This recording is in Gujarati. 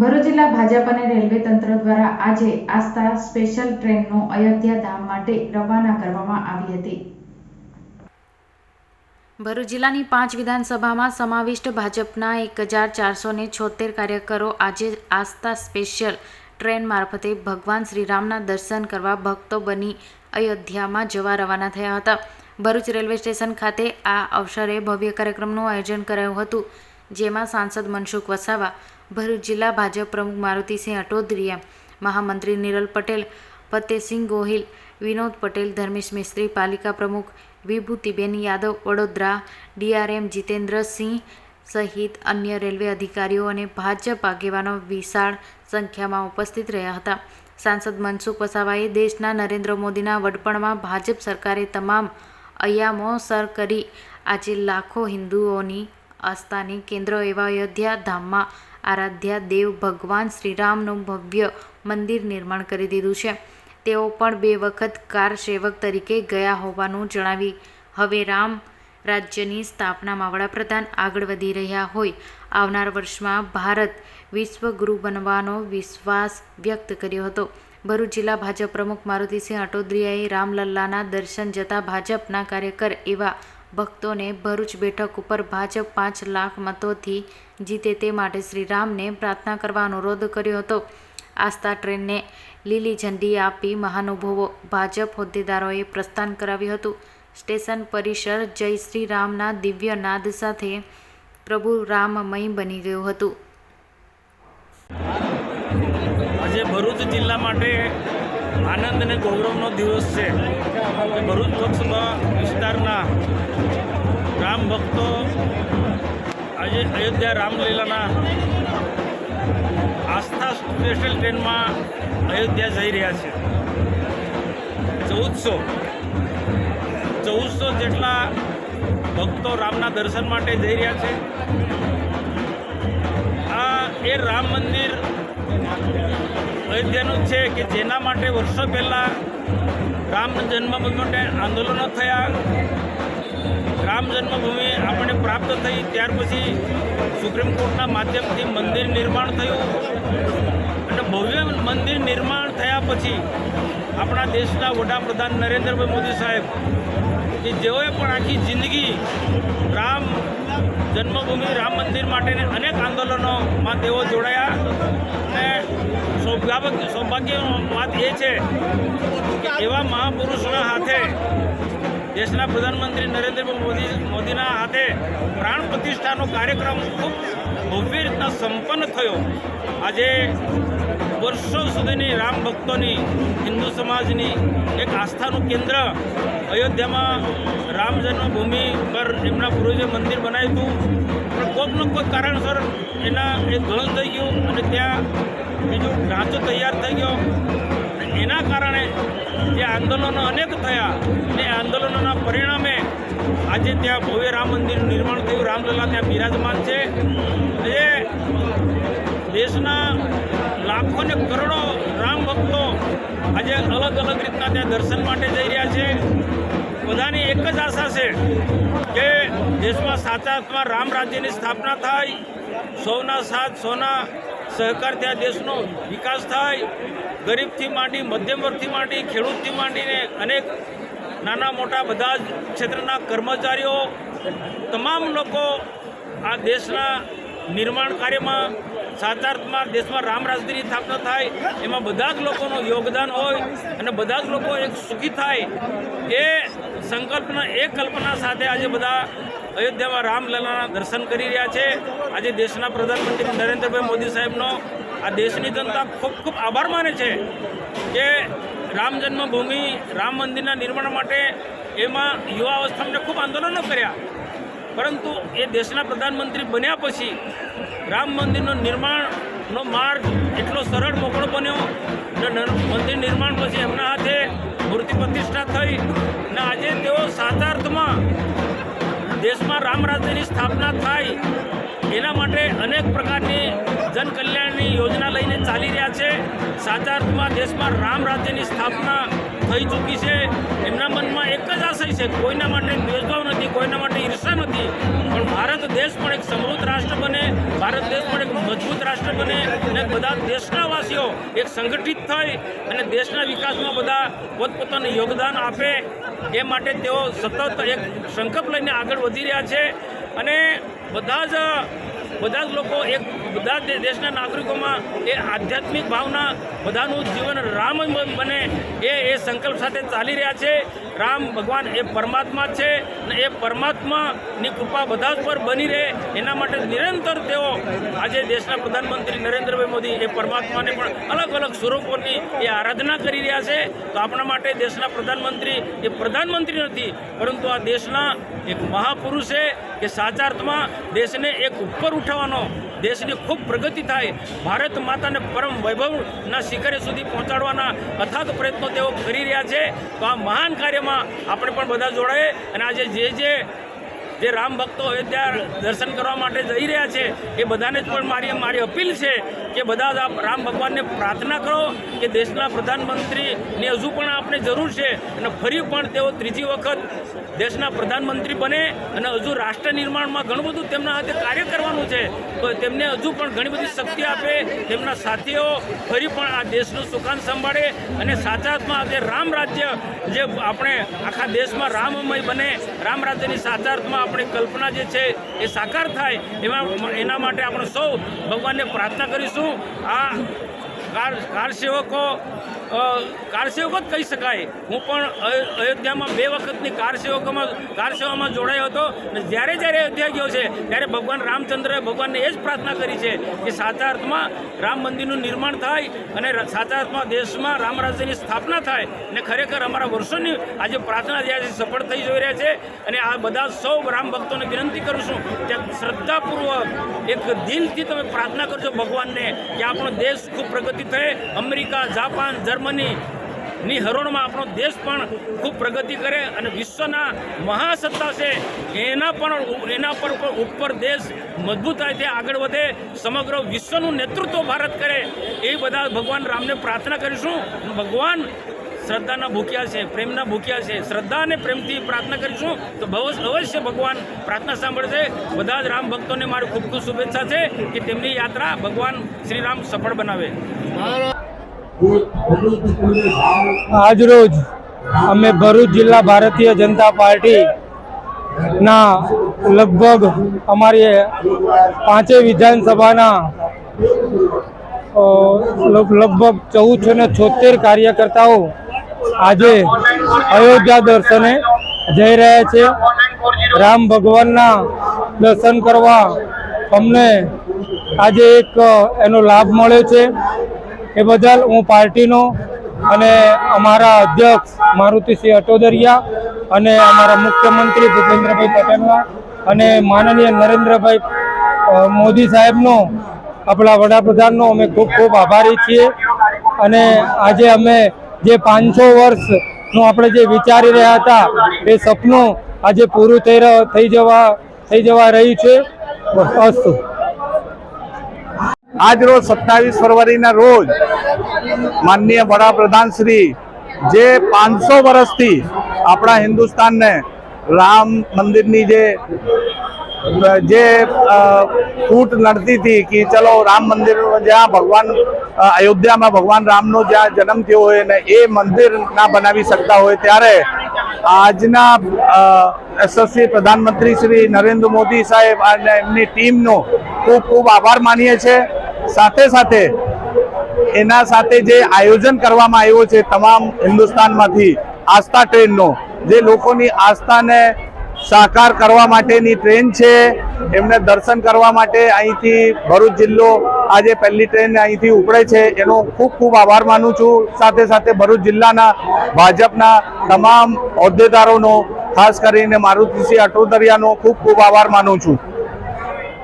ભરૂચ જિલ્લા ભાજપ અને રેલવે તંત્ર દ્વારા આજે આસ્થા સ્પેશિયલ ટ્રેનનો અયોધ્યા ધામ માટે રવાના કરવામાં આવી હતી. ભરૂચ જિલ્લાની પાંચ વિધાનસભામાં સમાવિષ્ટ ભાજપના એક હજાર ચારસો ને છોતેર કાર્યકરો આજે આસ્થા સ્પેશિયલ ટ્રેન મારફતે ભગવાન શ્રીરામના દર્શન કરવા ભક્તો બની અયોધ્યામાં જવા રવાના થયા હતા. ભરૂચ રેલવે સ્ટેશન ખાતે આ અવસરે ભવ્ય કાર્યક્રમનું આયોજન કરાયું હતું, જેમાં સાંસદ મનસુખ વસાવા ભરૂચ જિલ્લા ભાજપ પ્રમુખ મારુતિસિંહ અટોદરિયા, મહામંત્રી નિરલ પટેલ, ફતેહસિંહ ગોહિલ, વિનોદ પટેલ, ધર્મેશ મિસ્ત્રી, પાલિકા પ્રમુખ વિભૂતિબેન યાદવ, વડોદરા ડીઆરએમ જીતેન્દ્રસિંહ સહિત અન્ય રેલવે અધિકારીઓ અને ભાજપ આગેવાનો વિશાળ સંખ્યામાં ઉપસ્થિત રહ્યા હતા. સાંસદ મનસુખ વસાવાએ દેશના નરેન્દ્ર મોદીના વડપણમાં ભાજપ સરકારે તમામ અયામો સર કરી. આજે લાખો હિન્દુઓની આસ્થાની કેન્દ્ર એવા અયોધ્યા ધામમાં આરાધ્યા દેવ ભગવાન શ્રીરામનું ભવ્ય મંદિર નિર્માણ કરી દીધું છે. તેઓ પણ બે વખત કાર સેવક તરીકે ગયા હોવાનું જણાવી, હવે રામ રાજ્યની સ્થાપનામાં વડાપ્રધાન આગળ વધી રહ્યા હોય. આવનાર વર્ષમાં ભારત વિશ્વગુરુ બનવાનો વિશ્વાસ વ્યક્ત કર્યો હતો. ભરૂચ જિલ્લા ભાજપ પ્રમુખ મારુતિસિંહ અટોદરિયાએ રામલલ્લાના દર્શન જતા ભાજપના કાર્યકર એવા ભક્તોને ભરૂચ બેઠક ઉપર ભાજપ પાંચ લાખ મતોથી જીતે તે માટે શ્રીરામને પ્રાર્થના કરવા અનુરોધ કર્યો હતો. આસ્થા ટ્રેનને લીલી ઝંડી આપી મહાનુભવો ભાજપ હોદ્દેદારોએ પ્રસ્થાન કરાવ્યું હતું. સ્ટેશન પરિસર જય શ્રી રામના દિવ્ય નાદ સાથે પ્રભુ રામમય બની ગયું હતું. આજે ભરૂચ જિલ્લા માટે આનંદ અને ગૌરવનો દિવસ છે. ભરૂચ લોકસભા વિસ્તારના રામ ભક્તો અયોધ્યા રામલીલાના આસ્થા સ્પેશિયલ ટ્રેનમાં અયોધ્યા જઈ રહ્યા છે. ચૌદસો. ચૌદસો જેટલા ભક્તો રામના દર્શન માટે જઈ રહ્યા છે. આ એ રામ મંદિર અયોધ્યાનું છે કે જેના માટે વર્ષો પહેલાં રામ જન્મભૂમિ માટે આંદોલનો થયા. રામ જન્મભૂમિ આપણને પ્રાપ્ત થઈ ત્યાર પછી સુપ્રીમ કોર્ટના માધ્યમથી મંદિર નિર્માણ થયું. અને ભવ્ય મંદિર નિર્માણ થયા પછી આપણા દેશના વડાપ્રધાન નરેન્દ્રભાઈ મોદી સાહેબ કે જેઓએ પણ આખી જિંદગી રામ જન્મભૂમિ, રામ મંદિર માટેને અનેક આંદોલનોમાં તેઓ જોડાયા. અને સૌભાગ્ય સૌભાગ્યની વાત એ છે કે એવા મહાપુરુષોના હાથે દેશના પ્રધાનમંત્રી નરેન્દ્રભાઈ મોદી મોદીના હાથે પ્રાણ પ્રતિષ્ઠાનો કાર્યક્રમ ખૂબ ભવ્ય રીતના સંપન્ન થયો. આજે વર્ષો સુધીની રામ ભક્તોની, હિન્દુ સમાજની એક આસ્થાનું કેન્દ્ર અયોધ્યામાં રામ જન્મભૂમિ પર એમના પૂર્વજે મંદિર બનાવ્યું હતું. પણ કોઈકનું કોઈ કારણસર એના એ ધ્વંસ થઈ ગયું અને ત્યાં બીજું ઢાંચો તૈયાર થઈ ગયો. એના કારણે જે આંદોલનો અનેક થયા એ આંદોલનોના પરિણામે આજે ત્યાં ભવ્ય રામ મંદિરનું નિર્માણ થયું. રામલલા ત્યાં બિરાજમાન છે. એ દેશના લાખો ને કરોડો રામ ભક્તો આજે અલગ અલગ રીતના ત્યાં દર્શન માટે જઈ રહ્યા છે. બધાની એક જ આશા છે કે દેશમાં સાચા અર્થમાં રામ રાજ્યની સ્થાપના થાય. સૌના સાથ, સૌના સહકાર ત્યાં દેશનો વિકાસ થાય, ગરીબથી માંડી, મધ્યમ વર્ગથી માંડી, ખેડૂતથી માંડીને અનેક નાના મોટા બધા જ ક્ષેત્રના કર્મચારીઓ, તમામ લોકો આ દેશના નિર્માણ કાર્યમાં સાચાર્થમાં દેશમાં રામ રાજ્યની સ્થાપના થાય, એમાં બધા જ લોકોનું યોગદાન હોય અને બધા જ લોકો એક સુખી થાય, એ સંકલ્પના, એ કલ્પના સાથે આજે બધા અયોધ્યામાં રામલલાના દર્શન કરી રહ્યા છે. આજે દેશના પ્રધાનમંત્રી નરેન્દ્રભાઈ મોદી સાહેબનો આ દેશની જનતા ખૂબ ખૂબ આભાર માને છે કે રામ જન્મભૂમિ, રામ મંદિરના નિર્માણ માટે એમાં યુવા અવસ્થામાં ખૂબ આંદોલનો કર્યા. પરંતુ એ દેશના પ્રધાનમંત્રી બન્યા પછી રામ મંદિરનો નિર્માણનો માર્ગ એટલો સરળ મોકળો બન્યો ને, મંદિર નિર્માણ પછી એમના હાથે મૂર્તિ પ્રતિષ્ઠા થઈ. ને આજે તેઓ સાચા અર્થમાં દેશમાં રામ રાજ્યની સ્થાપના થાય એના માટે અનેક પ્રકારની યોજના લઈને ચાલી રહ્યા છે. સાચા અર્થમાં દેશમાં રામ રાજ્યની સ્થાપના થઈ ચૂકી છે. એમના મનમાં એક જ આશય છે, કોઈના માટે ભેદભાવ નથી, કોઈના માટે ઈર્ષા નથી. પણ ભારત દેશ પણ એક સમૃદ્ધ રાષ્ટ્ર બને, ભારત દેશ પણ એક મજબૂત રાષ્ટ્ર બને અને બધા દેશના વાસીઓ એક સંગઠિત થઈ અને દેશના વિકાસમાં બધા પોતપોતાનું યોગદાન આપે. એ માટે તેઓ સતત એક સંકલ્પ લઈને આગળ વધી રહ્યા છે. અને બધા જ બધા જ લોકો એક, બધા જ દેશના નાગરિકોમાં એ આધ્યાત્મિક ભાવના, બધાનું જીવન રામ બને એ એ સંકલ્પ સાથે ચાલી રહ્યા છે. રામ ભગવાન એ પરમાત્મા છે અને એ પરમાત્માની કૃપા બધા જ પર બની રહે એના માટે નિરંતર તેઓ આજે દેશના પ્રધાનમંત્રી નરેન્દ્રભાઈ મોદી એ પરમાત્માને પણ અલગ અલગ સ્વરૂપોની એ આરાધના કરી રહ્યા છે. તો આપણા માટે દેશના પ્રધાનમંત્રી એ પ્રધાનમંત્રી નથી, પરંતુ આ દેશના એક મહાપુરુષ છે કે સાચા અર્થમાં દેશને એક ઉપર ઉઠાવવાનો દેશની ખૂબ પ્રગતિ થાય. ભારત માતાને પરમ વૈભવના શિખરે સુધી પહોંચાડવાના અથાગ પ્રયત્નો તેઓ કરી રહ્યા છે. તો આ મહાન કાર્યમાં આપણે પણ બધા જોડાઈએ અને આજે જે જે જે રામ ભક્તો અયોધ્યા દર્શન કરવા માટે જઈ રહ્યા છે, એ બધાને જ પણ મારી મારી અપીલ છે કે બધા જ આપ રામ ભગવાનને પ્રાર્થના કરો કે દેશના પ્રધાનમંત્રીની હજુ પણ આપણે જરૂર છે અને ફરી પણ તેઓ ત્રીજી વખત દેશના પ્રધાનમંત્રી બને અને હજુ રાષ્ટ્ર નિર્માણમાં ઘણું બધું તેમના હાથે કાર્ય કરવાનું છે, તો તેમને હજુ પણ ઘણી બધી શક્તિ આપે, તેમના સાથીઓ ફરી પણ આ દેશનું સુકાન સંભાળે અને સાચા અર્થમાં આજે રામ રાજ્ય જે આપણે આખા દેશમાં રામમય બને, રામ રાજ્યની સાચા અર્થમાં આપણી કલ્પના જે છે એ સાકાર થાય એમાં એના માટે આપણે સૌ ભગવાનને પ્રાર્થના કરીશું. આ કાર સેવકો અ, કાર સેવકો જ કહી શકાય. હું પણ અયોધ્યામાં બે વખતની કાર સેવકોમાં કાર સેવામાં જોડાયો હતો અને જ્યારે જ્યારે અયોધ્યા ગયો છે ત્યારે ભગવાન રામચંદ્રએ ભગવાનને એ જ પ્રાર્થના કરી છે કે સાચા અર્થમાં રામ મંદિરનું નિર્માણ થાય અને સાચા અર્થમાં દેશમાં રામ રાજ્યની સ્થાપના થાય અને ખરેખર અમારા વર્ષોની આજે પ્રાર્થના જે આજે સફળ થઈ જઈ રહ્યા છે અને આ બધા સૌ રામ ભક્તોને વિનંતી કરું છું કે શ્રદ્ધાપૂર્વક એક દિલથી તમે પ્રાર્થના કરજો ભગવાનને કે આપણો દેશ ખૂબ પ્રગતિ થાય. અમેરિકા જાપાન જર્મની ની હરોળમાં આપણો દેશ પણ ખૂબ પ્રગતિ કરે અને વિશ્વના મહાસત્તા છે, એના પણ એના પર ઉપર દેશ મજબૂતાઈથી આગળ વધે, સમગ્ર વિશ્વનું નેતૃત્વ ભારત કરે, એ બધા ભગવાન રામને પ્રાર્થના કરીશું. ભગવાન શ્રદ્ધાના ભૂખ્યા છે, પ્રેમના ભૂખ્યા છે શ્રદ્ધા અને પ્રેમથી પ્રાર્થના કરીશું. તો અવશ્ય ભગવાન પ્રાર્થના સાંભળશે. બધા જ રામ ભક્તોને મારી ખૂબ ખૂબ શુભેચ્છા છે કે તેમની યાત્રા ભગવાન શ્રી રામ સફળ બનાવે. આજરોજ અમે ભરૂચ જિલ્લા ભારતીય જનતા પાર્ટી ના લગભગ અમારી પાંચેય વિધાનસભાના લગભગ ચૌદસો ને છોતેર કાર્યકર્તાઓ આજે અયોધ્યા દર્શને જઈ રહ્યા છે. રામ ભગવાનના દર્શન કરવા અમને આજે એક એનો લાભ મળ્યો છે. એ બદલ હું પાર્ટીનો અને અમારા અધ્યક્ષ મારુતિસિંહ અટોદરિયા અને અમારા મુખ્યમંત્રી ભૂપેન્દ્રભાઈ પટેલના અને માનનીય નરેન્દ્રભાઈ મોદી સાહેબનો, આપણા વડાપ્રધાનનો અમે ખૂબ ખૂબ આભારી છીએ. અને આજે અમે જે પાંચસો વર્ષનું આપણે જે વિચારી રહ્યા હતા, એ સપનું આજે પૂરું થઈ થઈ જવા થઈ જવા રહ્યું છે. અસ્તુ. આજ રોજ સત્તાવીસ ફરવરીના રોજ માનનીય વડાપ્રધાન શ્રી જે પાંચસો વર્ષથી આપણા હિન્દુસ્તાનને રામ મંદિરની જે જે ફૂટ લડતી હતી કે ચલો રામ મંદિર જ્યાં ભગવાન અયોધ્યામાં ભગવાન રામનો જ્યાં જન્મ થયો હોય ને એ મંદિર ના બનાવી શકતા હોય ત્યારે આજના યશસ્વી પ્રધાનમંત્રી શ્રી નરેન્દ્ર મોદી સાહેબ અને એમની ટીમનો ખૂબ ખૂબ આભાર માનીએ છીએ. સાથે સાથે એના સાથે જે આયોજન કરવામાં આવ્યો છે તમામ હિન્દુસ્તાનમાંથી આસ્થા ટ્રેનનો, જે લોકોની આસ્થાને સાકાર કરવા માટેની ટ્રેન છે, એમને દર્શન કરવા માટે અહીંથી ભરૂચ જિલ્લો આજે પહેલી ટ્રેન અહીંથી ઉપડે છે. એનો ખૂબ ખૂબ આભાર માનું છું. સાથે સાથે ભરૂચ જિલ્લાના ભાજપના તમામ હોદ્દેદારોનો, ખાસ કરીને મારુતિસિંહ અટોદરિયાનો ખૂબ ખૂબ આભાર માનું છું.